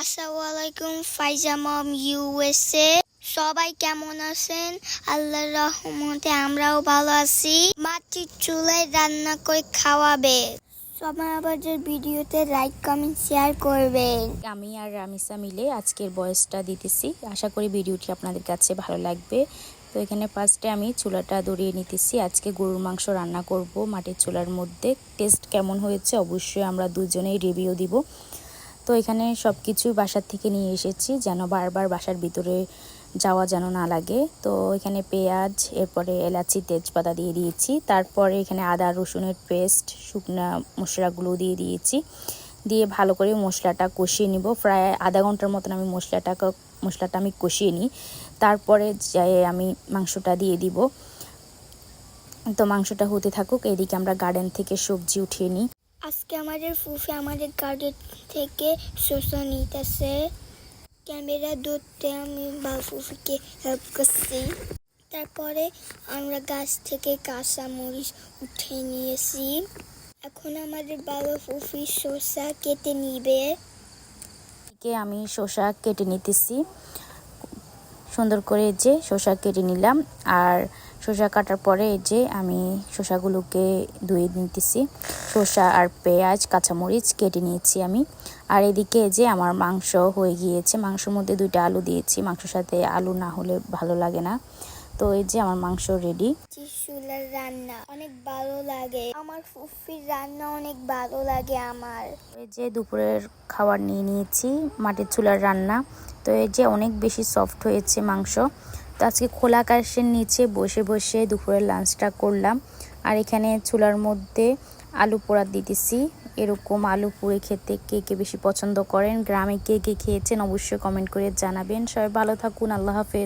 আসসালামু আলাইকুম ফাইজা মম ইউএসএ সবাই কেমন আছেন? আল্লাহর রহমতে আমরাও ভালো আছি। মাটির চুলায় রান্না করে খাওয়াবে। সবাই আবার যে ভিডিওতে লাইক কমেন্ট শেয়ার করবেন। আমি আর রামিসা মিলে আজকের বয়সটা দিতেছি। আশা করি ভিডিওটি আপনাদের কাছে ভালো লাগবে। তো এখানে ফার্স্টে আমি চুলাটা দড়িয়ে নিতেছি। আজকে গরুর মাংস রান্না করব। মাটির চুলার মধ্যে টেস্ট কেমন হয়েছে অবশ্যই আমরা দুজনেই রিভিউ দিব। তো এখানে সব কিছুই বাসার থেকে নিয়ে এসেছি, যেন বারবার বাসার ভিতরে যাওয়া যেন না লাগে। তো এখানে পেঁয়াজ, এরপরে এলাচি, তেজপাতা দিয়ে দিয়েছি। তারপরে এখানে আদা, রসুনের পেস্ট, শুকনা মশলাগুলো দিয়ে দিয়েছি। দিয়ে ভালো করে মশলাটা কষিয়ে নিব। প্রায় আধা ঘণ্টার মতন আমি মশলাটা মশলাটা আমি কষিয়ে নিই। তারপরে যাই আমি মাংসটা দিয়ে দিব। তো মাংসটা হতে থাকুক, এদিকে আমরা গার্ডেন থেকে সবজি উঠিয়ে নিই। আজকে আমাদের ফুফি আমাদের গার্ডেন থেকে শসা নিতেছে। ক্যামেরা ধরতে আমি বা ফুফিকে হেল্প করছি। তারপরে আমরা গাছ থেকে কাঁচা মরিচ উঠে নিয়েছি। এখন আমাদের বাবা ফুফি শসা কেটে নিবে। আমি শসা কেটে নিতেছি। সুন্দর করে যে শসা কেটে নিলাম। আর শসা কাটার পরে এই যে আমি শসাগুলোকে ধুয়ে নিতেছি। শসা আর পেঁয়াজ কাঁচামরিচ কেটে নিয়েছি আমি। আর এদিকে যে আমার মাংস হয়ে গিয়েছে। মাংসের মধ্যে দুইটা আলু দিয়েছি। মাংসের সাথে আলু না হলে ভালো লাগে না। তো এই যে আমার মাংস রেডি চিসুলার রান্না অনেক ভালো লাগে। আমার ফুফির রান্না অনেক ভালো লাগে আমার। এই যে দুপুরের খাবার নিয়ে নিয়েছি। মাটির চুলার রান্না। তো এই যে অনেক বেশি সফট হয়েছে মাংস। তো আজকে খোলা আকাশের নিচে বসে বসে দুপুরের লাঞ্চটা করলাম। আর এখানে চুলার মধ্যে আলু পোড়া দিতেছি এরকম আলু পুড়ে খেতে কে কে বেশি পছন্দ করেন, গ্রামে কে কে খেয়েছেন অবশ্যই কমেন্ট করে জানাবেন। সবাই ভালো থাকুন, আল্লাহ হাফেজ।